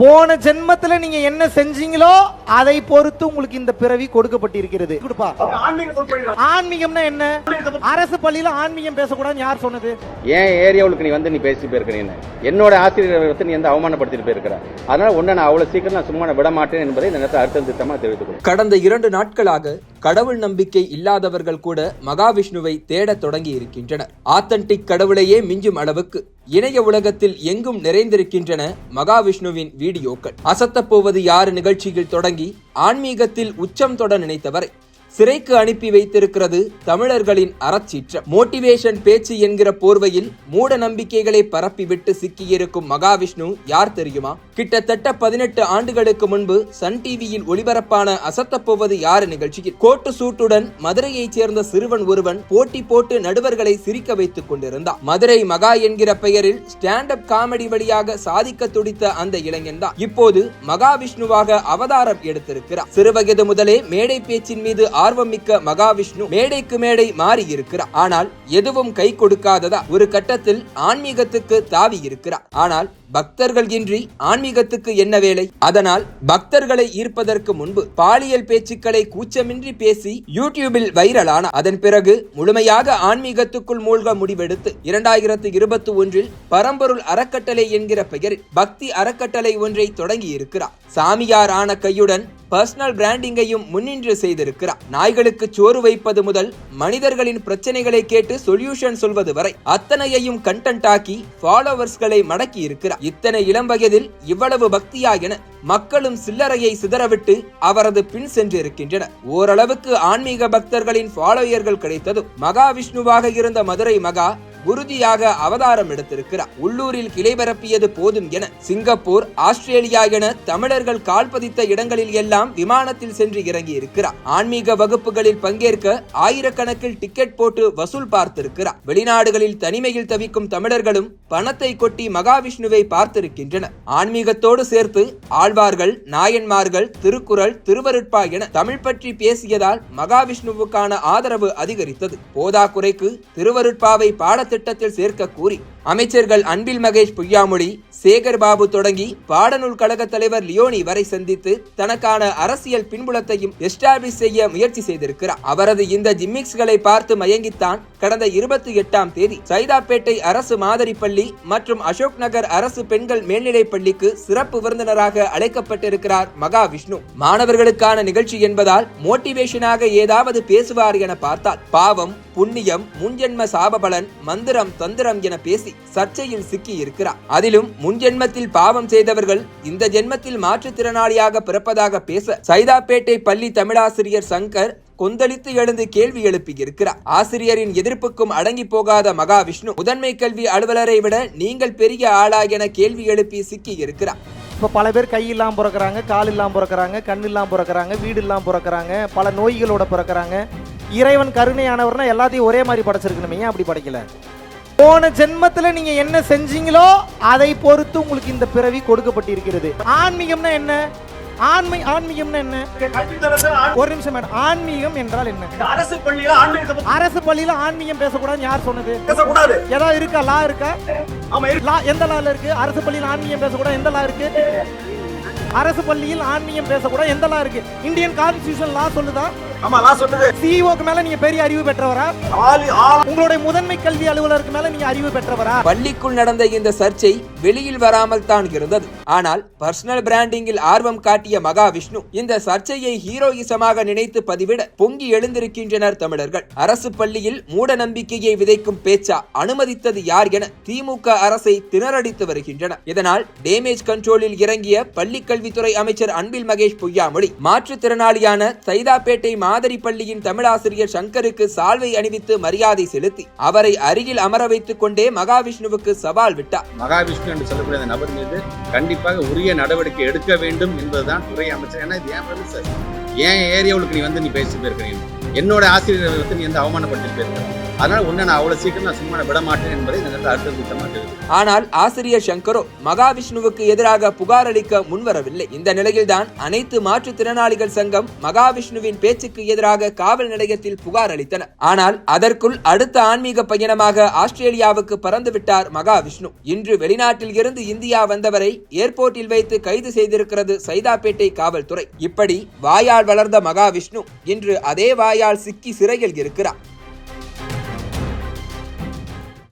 போன ஜென்மத்துல நீங்க என்ன செஞ்சீங்களோ அதை பொறுத்து உங்களுக்கு இந்த பிறவி கொடுக்கப்பட்டிருக்கிறது. கொடுப்பா. ஆன்மீகம்னா என்ன? அரசு பள்ளியில ஆன்மீகம் பேசக்கூடாதுன்னு யார் சொன்னது? ஏன் ஏரியாவுக்கு நீ வந்து நீ பேசிட்டு போயிருக்கிறீன்னு? என்னோட ஆசிரியரை வந்து நீ வந்து அவமானப்படுத்திட்டு போயிருக்கிற. அதனால உன்னை நான் அவ்வளவு சீக்கிரம் நான் சும்மா விட மாட்டேன் என்பதை இந்த நேரத்தில் அர்த்தம் திட்டமா தெரிவித்துக். கடந்த இரண்டு நாட்களாக கடவுள் நம்பிக்கை இல்லாதவர்கள் கூட மகாவிஷ்ணுவை தேடத் தொடங்கி இருக்கின்றனர். ஆத்தன்டிக் கடவுளையே மிஞ்சும் அளவுக்கு இணைய உலகத்தில் எங்கும் நிறைந்திருக்கின்றன மகாவிஷ்ணுவின் வீடியோக்கள். அசத்தப் போவது யாரு நிகழ்ச்சியில் தொடங்கி ஆன்மீகத்தில் உச்சம் தொட நினைத்தவரை சிறைக்கு அனுப்பி வைத்திருக்கிறது தமிழர்களின் அறச்சீற்றம். மோட்டிவேஷன் பேச்சு என்கிற போர்வையில் மூட நம்பிக்கைகளை பரப்பிவிட்டு சிக்கியிருக்கும் மகாவிஷ்ணு யார் தெரியுமா? கிட்டத்தட்ட பதினெட்டு ஆண்டுகளுக்கு முன்பு சன் டிவியில் ஒளிபரப்பான அசத்தப்போவது யார் நிகழ்ச்சியில்? கோட்டு சூட்டுடன் மதுரையைச் சேர்ந்த சிறுவன் ஒருவன் போட்டி போட்டு நடுவர்களை சிரிக்க வைத்துக் கொண்டிருந்தான். மதுரை மகா என்கிற பெயரில் ஸ்டாண்ட் அப் காமெடி வழியாக சாதிக்க துடித்த அந்த இளைஞன் தான். இப்போது மகாவிஷ்ணுவாக அவதாரம் எடுத்திருக்கிறார். சிறுவயது முதலே மேடை பேச்சின் மீது ஆர்வமிக்க மகாவிஷ்ணு மேடைக்கு மேடை மாறி இருக்கிறார் ஆனால் எதுவும் கை கொடுக்காததா? ஒரு கட்டத்தில் ஆன்மீகத்துக்கு தாவி இருக்கிறார் ஆனால் பக்தர்கள் இன்றி ஆன்மீகத்துக்கு என்ன வேலை? அதனால் பக்தர்களை ஈர்ப்பதற்கு முன்பு பாலியல் பேச்சுக்களை கூச்சமின்றி பேசி யூடியூபில் வைரலான அதன் பிறகு முழுமையாக ஆன்மீகத்துக்குள் மூழ்க முடிவெடுத்து இரண்டாயிரத்து இருபத்தி ஒன்றில் பரம்பொருள் அறக்கட்டளை என்கிற பெயரில் பக்தி அறக்கட்டளை ஒன்றை தொடங்கியிருக்கிறார். சாமியார் ஆன கையுடன் பர்சனல் பிராண்டிங்கையும் முன்னின்று செய்திருக்கிறார். நாய்களுக்கு சோறு வைப்பது முதல் மனிதர்களின் பிரச்சனைகளை கேட்டு சொல்யூஷன் சொல்வது வரை அத்தனையையும் கண்டென்ட் ஆக்கி ஃபாலோவர்ஸ்களை மடக்கி இருக்கிறார் இத்தனை இளம் வயதில் இவ்வளவு பக்தியா என மக்களும் சில்லறையை சிதறவிட்டு அவரது பின் சென்றிருக்கின்றனர் ஓரளவுக்கு ஆன்மீக பக்தர்களின் ஃபாலோயர்கள் கிடைத்ததும் மகாவிஷ்ணுவாக இருந்த மதுரை மகா உறுதியாக அவதாரம் எடுத்திருக்கிறார். உள்ளூரில் கிளை பரப்பியது போதும் என சிங்கப்பூர் ஆஸ்திரேலியா என தமிழர்கள் கால் பதித்த இடங்களில் எல்லாம் விமானத்தில் சென்று இறங்கி இருக்கிறார் ஆன்மீக வகுப்புகளில் பங்கேற்க ஆயிரக்கணக்கில் டிக்கெட் போட்டு வசூல் பார்த்திருக்கிறார். வெளிநாடுகளில் தனிமையில் தவிக்கும் தமிழர்களும் பணத்தை கொட்டி மகாவிஷ்ணுவை பார்த்திருக்கின்றனர். ஆன்மீகத்தோடு சேர்த்து ஆழ்வார்கள் நாயன்மார்கள் திருக்குறள் திருவருட்பா என தமிழ் பற்றி பேசியதால் மகாவிஷ்ணுவுக்கான ஆதரவு அதிகரித்தது. போதாக்குறைக்கு திருவருட்பாவை பாடத்திட்டத்தில் சேர்க்க கூறி அமைச்சர்கள் அன்பில் மகேஷ் பொய்யாமொழி சேகர் பாபு தொடங்கி பாடநூல் கழக தலைவர் லியோனி வரை சந்தித்து தனக்கான அரசியல் பின்புலத்தையும் எஸ்டாபிஷ் செய்ய முயற்சி செய்திருக்கிறார். அவரது இந்த ஜிம்மிக்ஸ்களை பார்த்து மயங்கித்தான் கடந்த இருபத்தி எட்டாம் தேதி சைதாப்பேட்டை அரசு மாதிரி பள்ளி மற்றும் அசோக் நகர் அரசு பெண்கள் மேல்நிலைப் பள்ளிக்கு சிறப்பு விருந்தினராக அழைக்கப்பட்டிருக்கிறார் மகாவிஷ்ணு. மாணவர்களுக்கான நிகழ்ச்சி என்பதால் மோட்டிவேஷனாக ஏதாவது பேசுவார் என பார்த்தால் பாவம் புண்ணியம் முன்ஜென்ம சாபபலன் தந்திரம் என பேசி சர்ச்சையில் சிக்கி இருக்கிறார். அதிலும் முன்ஜென்மத்தில் பாவம் செய்தவர்கள் இந்த ஜென்மத்தில் மாற்றுத்திறனாளியாக பிறப்பதாக பேச சைதாப்பேட்டை பள்ளி தமிழாசிரியர் சங்கர் கொந்தளித்து எழுந்து கேள்வி எழுப்பியிருக்கிறார். ஆசிரியரின் எதிர்ப்புக்கும் அடங்கி போகாத மகாவிஷ்ணு முதன்மை கல்வி அலுவலரை விட நீங்கள் பெரிய ஆளா என கேள்வி எழுப்பி சிக்கி இருக்கிறார். இப்போ பல பேர் கை இல்லாமல் பிறக்கிறாங்க கால் இல்லாமல் பிறக்கிறாங்க கண் இல்லாமல் பிறக்கறாங்க வீடு இல்லாமல் பிறக்கறாங்க பல நோய்களோட பிறக்கறாங்க. இறைவன் கருணையானவர்னா எல்லாத்தையும் ஒரே மாதிரி படைச்சிருக்கணுமே ஏன் அப்படி படைக்கல? போன ஜென்மத்துல நீங்க என்ன செஞ்சீங்களோ அதை பொறுத்து உங்களுக்கு இந்த பிறவி கொடுக்கப்பட்டிருக்கிறது. ஆன்மீகம்னா என்ன? ஆன்மை ஆன்மீகம்னா என்ன? ஒரு நிமிஷம் மேடம். ஆன்மீகம் என்றால் என்ன? அரசு பள்ளியில பத்தி அரசு பள்ளியில ஆன்மீகம் பேசக்கூடாதுன்னு யார் சொன்னது? பேசக்கூடாது. ஏதாவது இருக்கா? லா இருக்கா. லா எந்த லால இருக்கு? அரசு பள்ளியில் ஆன்மீகம் பேசக்கூடாது எந்த லா இருக்கு? அரசு பள்ளியில் ஆன்மீகம் பேசக்கூடாது எந்த லா இருக்கு? இந்தியன் கான்ஸ்டிடியூஷன் லா சொல்லுதா? ஆமா நான் சொன்னது சிஇஓக்கு மேல நீங்க பெரிய அறிவு பெற்றவரா? உங்களுடைய முதன்மை கல்வி அலுவலருக்கு மேல நீங்க அறிவு பெற்றவரா? பள்ளிக்குள் நடந்த இந்த சர்ச்சை வெளியில் வராமல் தான் இருந்தது. ஆனால் பர்சனல் பிராண்டிங்கில் ஆர்வம் காட்டிய மகாவிஷ்ணு இந்த சர்ச்சையை ஹீரோயிசமாக நினைத்து பதிவிட பொங்கி எழுந்திருக்கின்றனர் தமிழர்கள். அரசு பள்ளியில் மூட நம்பிக்கையை விதைக்கும் பேச்சா அனுமதித்தது யார் என திமுக அரசை திணறடித்து வருகின்றனர் இதனால் டேமேஜ் கண்ட்ரோலில் இறங்கிய பள்ளிக்கல்வித்துறை அமைச்சர் அன்பில் மகேஷ் பொய்யாமொழி மாற்றுத்திறனாளியான சைதாப்பேட்டை மாதிரி பள்ளியின் தமிழாசிரியர் சங்கருக்கு சால்வை அணிவித்து மரியாதை செலுத்தி அவரை அருகில் அமர வைத்துக் கொண்டே மகாவிஷ்ணுவுக்கு சவால் விட்டார். மகாவிஷ்ணு என்று சொல்லக்கூடிய அந்த நபர் மீது கண்டிப்பாக உரிய நடவடிக்கை எடுக்க வேண்டும் என்பதுதான் துறை அமைச்சர். ஏன்னா இது ஏன் சார்? ஏன் ஏரியாவுக்கு நீ வந்து நீ பேசிட்டு போயிருக்கிறீங்க? என்னோட ஆசிரியர்களை வந்து நீ வந்து அவமானப்படுத்திட்டு போயிருக்கிற அதனால உன்னை நான் அவ்வளோ சீக்கிரம் நான் சும்மா விட மாட்டேன் என்பதை இந்த நேரத்தில் அழுத்தம் திருத்தமாக தெரிவிக்கிறேன் ஆனால் ஆசிரியர் சங்கரோ மகாவிஷ்ணுவுக்கு எதிராக புகார் அளிக்க முன்வரவில்லை. இந்த நிலையில்தான் அனைத்து மாற்றுத்திறனாளிகள் சங்கம் மகாவிஷ்ணுவின் பேச்சுக்கு எதிராக காவல் நிலையத்தில் புகார் அளித்தனர் ஆனால் அதற்குள் அடுத்த ஆன்மீக பயணமாக ஆஸ்திரேலியாவுக்கு பறந்துவிட்டார் மகாவிஷ்ணு. இன்று வெளிநாட்டில் இருந்து இந்தியா வந்தவரை ஏர்போர்ட்டில் வைத்து கைது செய்திருக்கிறது சைதாப்பேட்டை காவல்துறை. இப்படி வாயால் வளர்ந்த மகாவிஷ்ணு இன்று அதே வாய் வாயால் சிக்கி சிறையில் இருக்கிறார்.